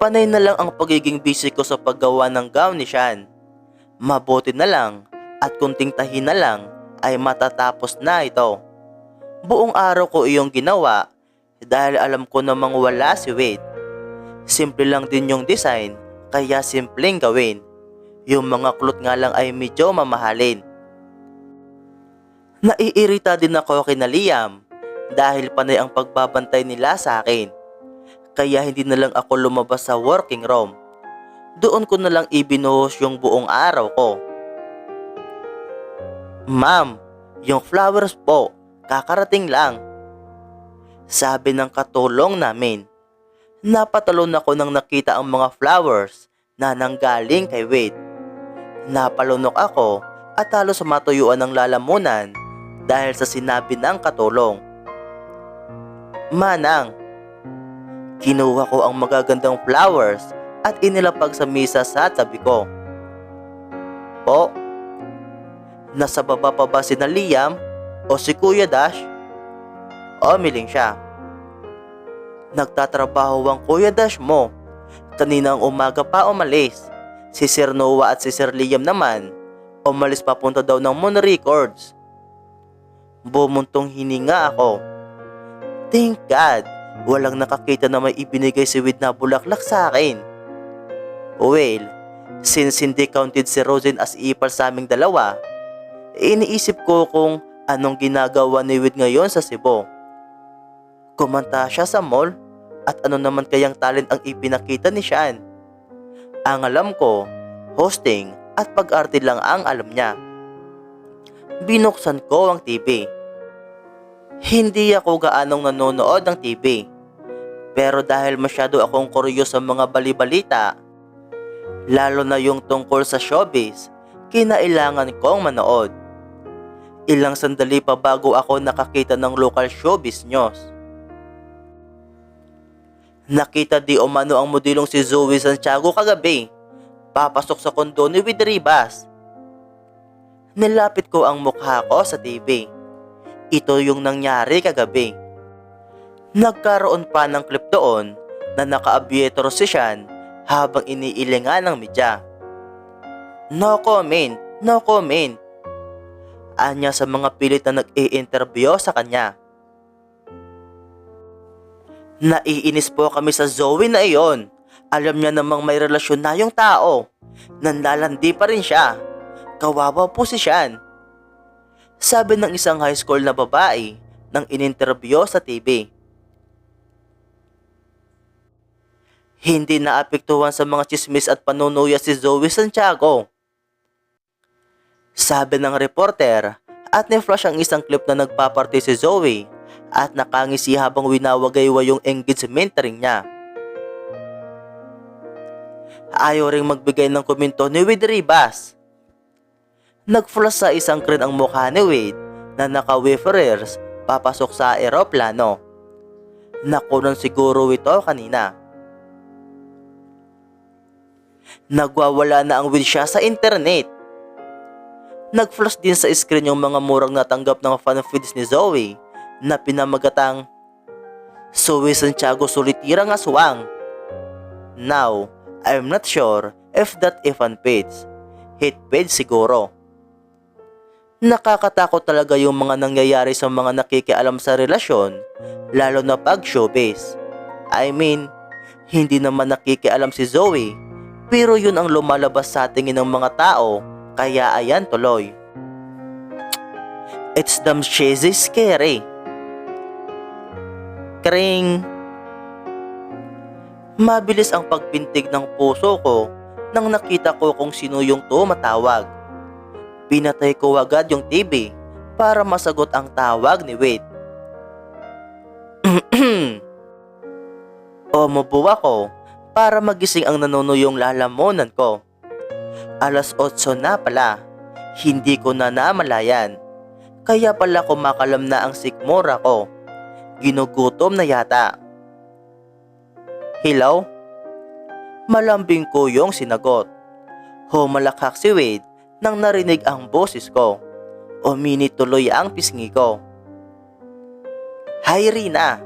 Panay na lang ang pagiging busy ko sa paggawa ng gown ni Shan. Mabuti na lang at kunting tahi na lang ay matatapos na ito. Buong araw ko iyong ginawa dahil alam ko namang wala si Wade. Simple lang din yung design kaya simpleng gawin. Yung mga klot nga lang ay medyo mamahalin. Naiirita din ako kina Liam dahil panay ang pagbabantay nila sa akin. Kaya hindi na lang ako lumabas sa working room. Doon ko na lang ibinuhos yung buong araw ko. Ma'am, yung flowers po, kakarating lang. Sabi ng katulong namin. Napatalon ako nang nakita ang mga flowers na nanggaling kay Wade. Napalunok ako at halos matuyuan ng lalamunan dahil sa sinabi ng katulong. Manang, kinuha ko ang magagandang flowers at inilapag sa misa sa tabi ko. Po, nasa baba pa ba si na Liam o si Kuya Dash? Umiling siya. Nagtatrabaho ang Kuya Dash mo. Kaninang umaga pa umalis. Si Sir Noah at si Sir Liam naman, umalis papunta daw ng Moon Records. Bumuntong hininga ako. Thank God, walang nakakita na may ibinigay si Wid na bulaklak sa akin. Well, since hindi counted si Rosen as ipal sa aming dalawa, iniisip ko kung anong ginagawa ni Wid ngayon sa Cebu. Kumanta siya sa mall at ano naman kayang talent ang ipinakita ni Shan. Ang alam ko, hosting at pag-arte lang ang alam niya. Binuksan ko ang TV. Hindi ako gaanong nanonood ng TV. Pero dahil masyado akong kuryo sa mga balibalita, lalo na yung tungkol sa showbiz, kinailangan kong manood. Ilang sandali pa bago ako nakakita ng local showbiz news. Nakita di umano ang modelong si Zoe Santiago kagabi. Papasok sa kondo ni Wid Ribas. Nilapit ko ang mukha ko sa TV. Ito yung nangyari kagabi. Nagkaroon pa ng clip doon na naka-abiator si Sean habang iniilingan ng media. No comment, no comment. Anya sa mga pilit na nag-i-interview sa kanya. Naiinis po kami sa Zoe na iyon. Alam niya namang may relasyon na yung tao. Nanlalandi pa rin siya. Kawawa po si Sean. Sabi ng isang high school na babae nang ininterview sa TV. Hindi naapektuhan sa mga chismis at panunuya si Zoe Santiago. Sabi ng reporter at ni-flash ang isang clip na nagpaparte si Zoe at nakangisi habang winawagaywa yung engagement ring niya. Ayaw ring magbigay ng komento ni Wade Ribas. Nag-flash sa isang screen ang mukha ni Wade na naka-waferers papasok sa aeroplano. Nakunan siguro ito kanina. Nagwawala na ang Wade siya sa internet. Nag-flash din sa screen yung mga murang natanggap ng fan feeds ni Zoe na pinamagatang Zoe Santiago Solitirang Aswang. Now, I'm not sure if that even page. Hit page siguro. Nakakatakot talaga yung mga nangyayari sa mga nakikialam sa relasyon, lalo na pag showbiz. I mean, hindi naman nakikialam si Zoe, pero yun ang lumalabas sa tingin ng mga tao, kaya ayan tuloy. It's damn cheesy scary. Kring! Mabilis ang pagpintig ng puso ko nang nakita ko kung sino yung tumatawag. Pinatay ko agad yung TV para masagot ang tawag ni Wade. Umubo ako para magising ang nanunuyong lalamunan ko. Alas 8 na pala, hindi ko na namalayan. Kaya pala kumakalam na ang sikmura ko. Ginugutom na yata. Hello? Malambing ko yung sinagot. Humalakhak si Wade nang narinig ang boses ko. Uminit tuloy ang pisngi ko. Hi Rina!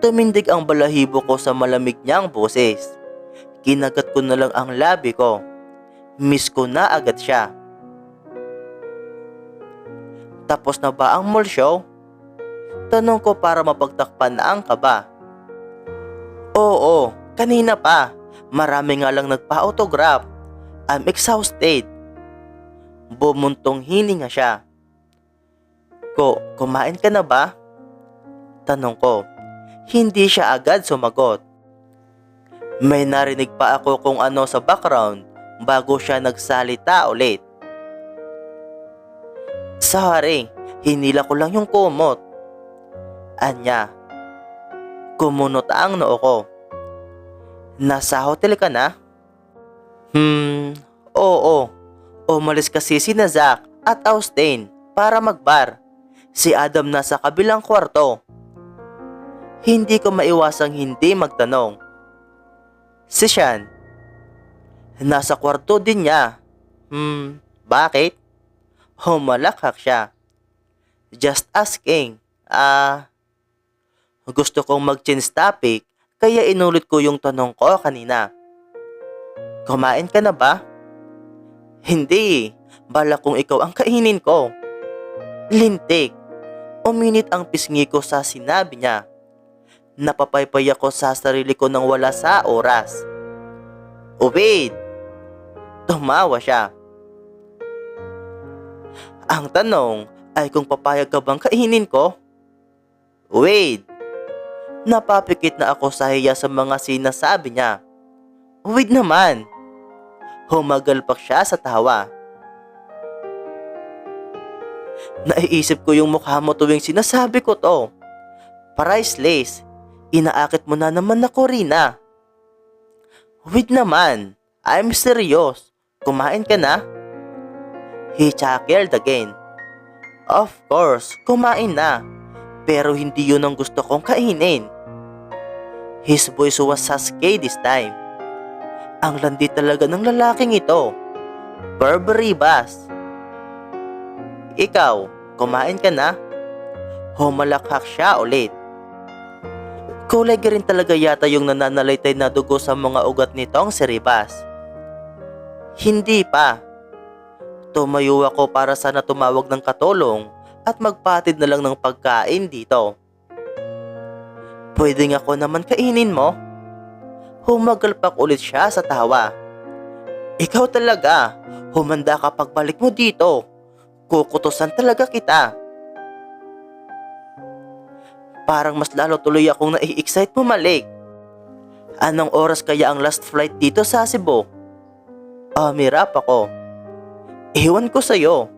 Tumindig ang balahibo ko sa malamig niyang boses. Kinagat ko na lang ang labi ko. Miss ko na agad siya. Tapos na ba ang mall show? Tanong ko para mapagtakpan na ang kaba. Oo, kanina pa. Marami nga lang nagpa-autograph. I'm exhausted. Bumuntong hininga siya. Ko, kumain ka na ba? Tanong ko. Hindi siya agad sumagot. May narinig pa ako kung ano sa background bago siya nagsalita ulit. Sorry, hinila ko lang yung kumot. Anya, kumunot ang noo ko. Nasa hotel ka na? Hmm, oo. Umalis kasi si Zach at Austin para magbar. Si Adam nasa kabilang kwarto. Hindi ko maiwasang hindi magtanong. Si Sean, nasa kwarto din niya. Hmm, bakit? Humalakhak siya. Just asking. Ah, gusto kong mag-change topic kaya inulit ko yung tanong ko kanina. Kumain ka na ba? Hindi. Bala kung ikaw ang kainin ko. Lintik. Uminit ang pisngi ko sa sinabi niya. Napapaypay ako sa sarili ko nang wala sa oras. Wait! Tumawa siya. Ang tanong ay kung papayag ka bang kainin ko? Wait! Napapikit na ako sa hiya sa mga sinasabi niya. Wait naman! Humagalpak siya sa tawa. Naiisip ko yung mukha mo tuwing sinasabi ko to. Priceless. Inaakit mo na naman ako, Rina. Wait naman. I'm serious. Kumain ka na? He chuckled again. Of course, kumain na. Pero hindi yun ang gusto kong kainin. His voice was Sasuke this time. Ang landi talaga ng lalaking ito. Burberry Bass. Ikaw, kumain ka na? Humalakhak siya ulit. Kulay rin talaga yata yung nananalaytay na dugo sa mga ugat nitong si Ribas. Hindi pa. Tumayo ako para sana tumawag ng katulong at magpatid na lang ng pagkain dito. Pwede nga ako naman kainin mo? Humagalpak ulit siya sa tawa. Ikaw talaga, humanda ka pagbalik mo dito. Kukutusan talaga kita. Parang mas lalo tuloy akong nai-excite bumalik. Anong oras kaya ang last flight dito sa Cebu? Amirap ako. Iwan ko sa'yo.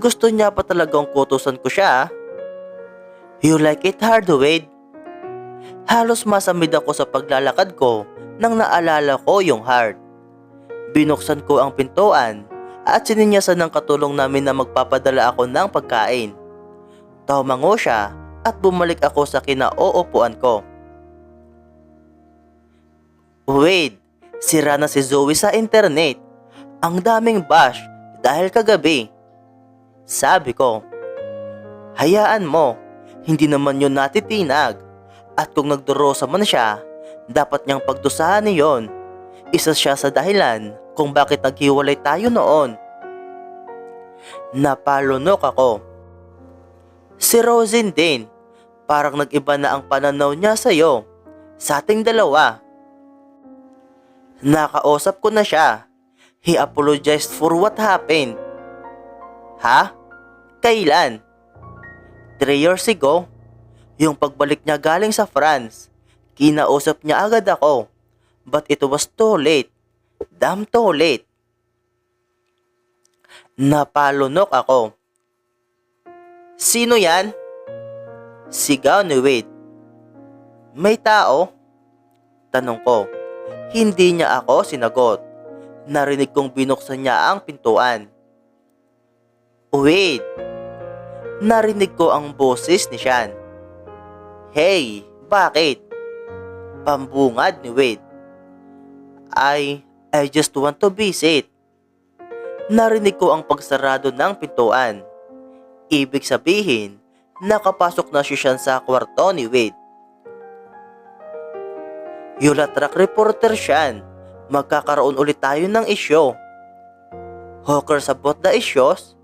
Gusto niya pa talagang kutusan ko siya. ah. You like it hard, Wade? Halos masamid ako sa paglalakad ko nang naalala ko yung hard. Binuksan ko ang pintuan at sininyasan ng katulong namin na magpapadala ako ng pagkain. Tumango siya at bumalik ako sa kinauupuan ko. Wade, sira na si Zoe sa internet. Ang daming bash dahil kagabi. Sabi ko, hayaan mo, hindi naman yun natitinag. At kung nagdurosa man siya, dapat niyang pagdusahan niyon. Isa siya sa dahilan kung bakit naghiwalay tayo noon. Napalunok ako. Si Rosin din, parang nag-iba na ang pananaw niya sa'yo. Sa ating dalawa. Nakausap ko na siya. He apologized for what happened. Ha? Kailan? Three years ago, yung pagbalik niya galing sa France, kinausap niya agad ako. But it was too late. Damn too late. Napalunok ako. Sino yan? Sigaw ni Wade. May tao? Tanong ko. Hindi niya ako sinagot. Narinig kong binuksan niya ang pintuan. Wait! Narinig ko ang boses ni Sean. Hey, bakit? Pambungad ni Wade. I, I just want to visit. narinig ko ang pagsarado ng pintuan. Ibig sabihin, nakapasok na si Sean sa kwarto ni Wade. Yula track reporter Sean, magkakaroon ulit tayo ng isyo. Hawker about the issues?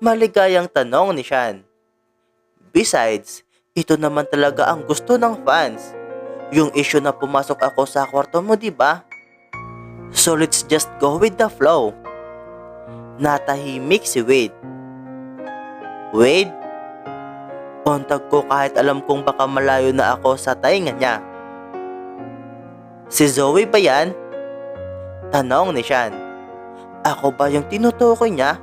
Maligayang tanong ni Sean. Besides, ito naman talaga ang gusto ng fans. Yung issue na pumasok ako sa kwarto mo, di ba? So let's just go with the flow. Natahimik si Wade. Wade? Kontag ko kahit alam kong baka malayo na ako sa tainga niya. Si Zoe ba yan? Tanong ni Sean. Ako ba yung tinutukoy niya?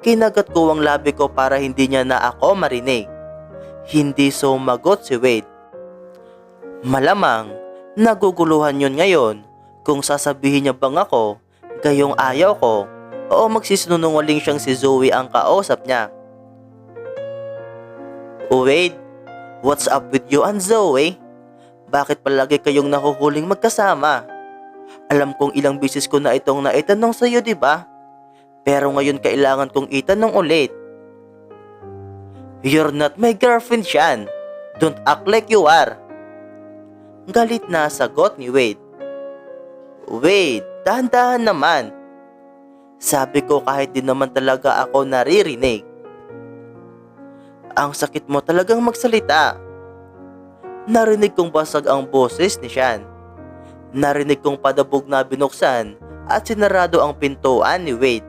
Kinagat ko ang labi ko para hindi niya na ako marinig. Hindi sumagot si Wade. Malamang, naguguluhan yun ngayon kung sasabihin niya bang ako, gayong ayaw ko, o magsisinungaling siyang si Zoe ang kausap niya. Wade, what's up with you and Zoe? Bakit palagi kayong nahuhuling magkasama? Alam kong ilang bisis ko na itong naitanong sa iyo, di ba? Pero ngayon kailangan kong itanong ulit. You're not my girlfriend, Shan. Don't act like you are. Galit na sagot ni Wade. Wade, dahan-dahan naman. Sabi ko kahit di naman talaga ako naririnig. Ang sakit mo talagang magsalita. Narinig kong basag ang boses ni Shan. Narinig kong padabog na binuksan at sinarado ang pintuan ni Wade.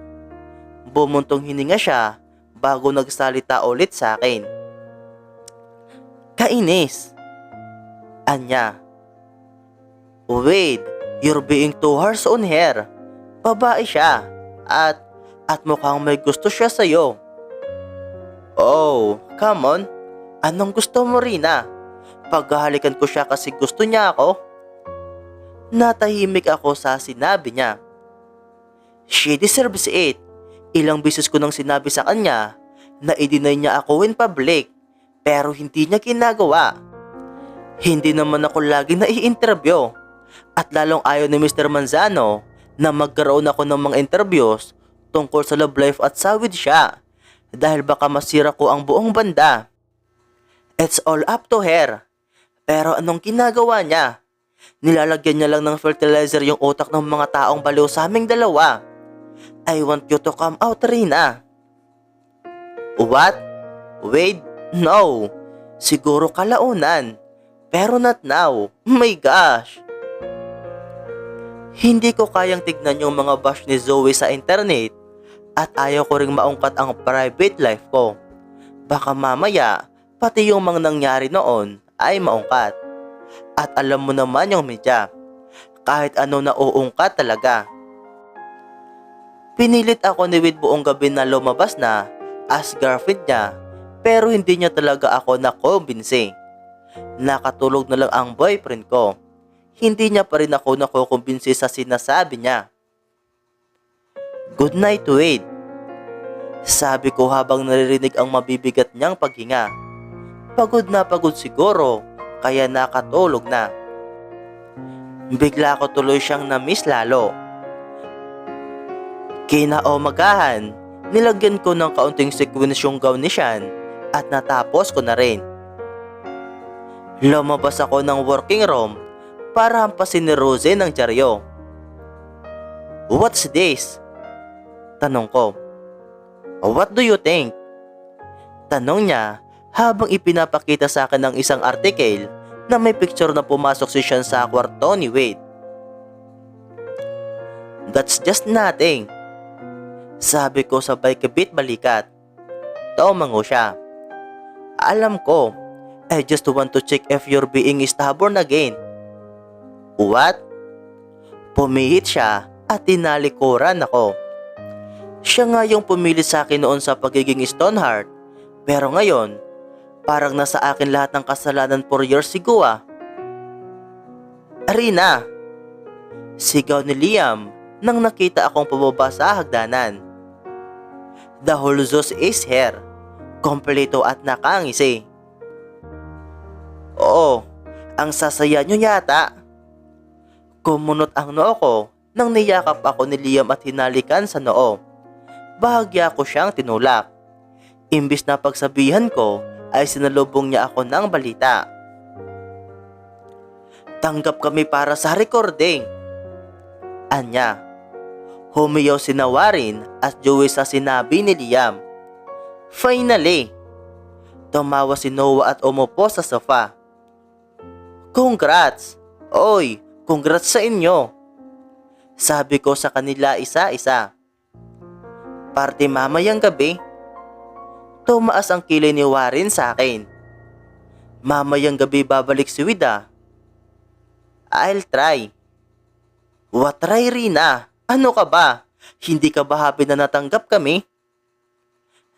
Bumuntong hininga siya bago nagsalita ulit sa akin. Kainis. Anya. Wade, you're being too harsh on her. Babae siya. At, at mukhang may gusto siya sa'yo. Oh, come on. Anong gusto mo Rina? Paghahalikan ko siya kasi gusto niya ako. Natahimik ako sa sinabi niya. She deserves it. Ilang beses ko nang sinabi sa kanya na i-deny niya ako in public pero hindi niya ginagawa. Hindi naman ako lagi na i-interview at lalong ayaw ni Mr. Manzano na magkaroon ako ng mga interviews tungkol sa love life at sawid siya dahil baka masira ko ang buong banda. It's all up to her. Pero anong ginagawa niya? Nilalagyan niya lang ng fertilizer yung utak ng mga taong baliw sa aming dalawa. I want you to come out, Rina. What? Wait, no. Siguro kalaunan. Pero not now. My gosh. Hindi ko kayang tignan yung mga bash ni Zoe sa internet at ayaw ko ring maungkat ang private life ko. Baka mamaya, pati yung mga nangyari noon ay maungkat. At alam mo naman yung media, kahit ano na uungkat talaga. Pinilit ako ni Wid buong gabi na lumabas na as girlfriend niya pero hindi niya talaga ako nakumbinsi. Nakatulog na lang ang boyfriend ko. Hindi niya pa rin ako nakukumbinsi sa sinasabi niya. Good night, Wade. Sabi ko habang naririnig ang mabibigat niyang paghinga. Pagod na pagod siguro, kaya nakatulog na. Bigla ko tuloy siyang na-miss lalo. Kinaumagahan, nilagyan ko ng kaunting sequence yung gown ni Sean at natapos ko na rin. Lumabas ako ng working room para hampasin ni Rose ng dyaryo. What's this? Tanong ko. What do you think? Tanong niya habang ipinapakita sa akin ng isang article na may picture na pumasok si Sean sa kwarto ni Wade. That's just nothing. Sabi ko sabay kabit balikat. Tumango siya. Alam ko, I just want to check if you're being stubborn again. What? Pumihit siya at tinalikuran ako. Siya nga yung pumili sa akin noon sa pagiging Stoneheart. Pero ngayon, parang nasa akin lahat ng kasalanan for years ago ah. Arina! Sigaw ni Liam nang nakita akong pababa sa hagdanan. The whole Zeus is here. Kompleto at nakangisi. Oo, ang sasaya nyo yata. Kumunot ang noo ko nang niyakap ako ni Liam at hinalikan sa noo. Bahagya ko siyang tinulak. Imbis na pagsabihan ko ay sinalubong niya ako ng balita. Tanggap kami para sa recording. Anya. Humiyaw si Nawarin at Joey sa sinabi ni Liam. Finally! Tumawa si Noah at umupo sa sofa. Congrats! Oy, congrats sa inyo! Sabi ko sa kanila isa-isa. Parte mamayang gabi. Tumaas ang kilay ni Warren sa akin. Mamayang gabi babalik si Wida. I'll try. What try Rina? Ano ka ba? Hindi ka ba happy na natanggap kami?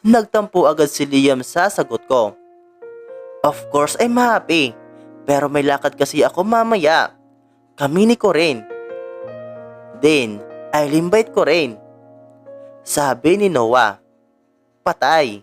Nagtampo agad si Liam sa sagot ko. Of course I'm happy. Pero may lakad kasi ako mamaya. Kami ni Corinne. Then, I'll invite Corinne. Sabi ni Noah. Patay.